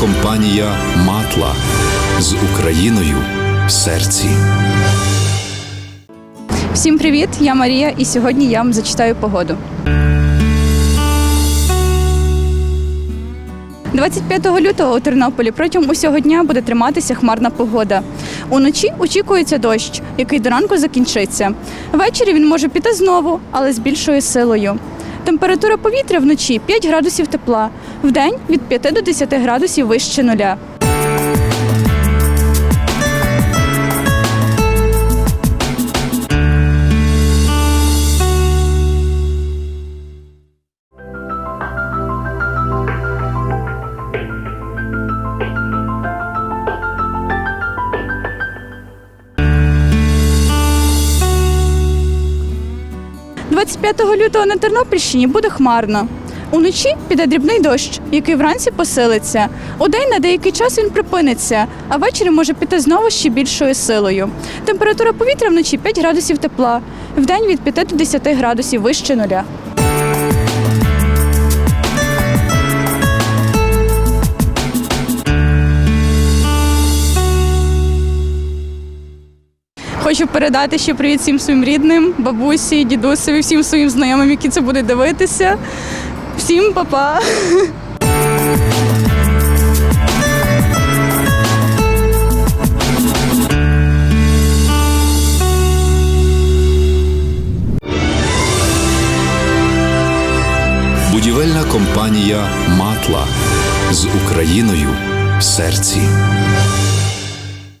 компанія Матла з Україною в серці. Всім привіт! Я Марія, і сьогодні я вам зачитаю погоду. 25 лютого у Тернополі протягом усього дня буде триматися хмарна погода. Уночі очікується дощ, який до ранку закінчиться. Ввечері він може піти знову, але з більшою силою. Температура повітря вночі 5 градусів тепла, вдень від 5 до 10 градусів вище нуля. – 25 лютого на Тернопільщині буде хмарно. Уночі піде дрібний дощ, який вранці посилиться. Удень на деякий час він припиниться, а ввечері може піти знову ще більшою силою. Температура повітря вночі 5 градусів тепла, вдень від 5 до 10 градусів вище нуля. Хочу передати ще привіт всім своїм рідним, бабусі, дідусеві, всім своїм знайомим, які це будуть дивитися. Всім па-па! Будівельна компанія Матла з Україною в серці.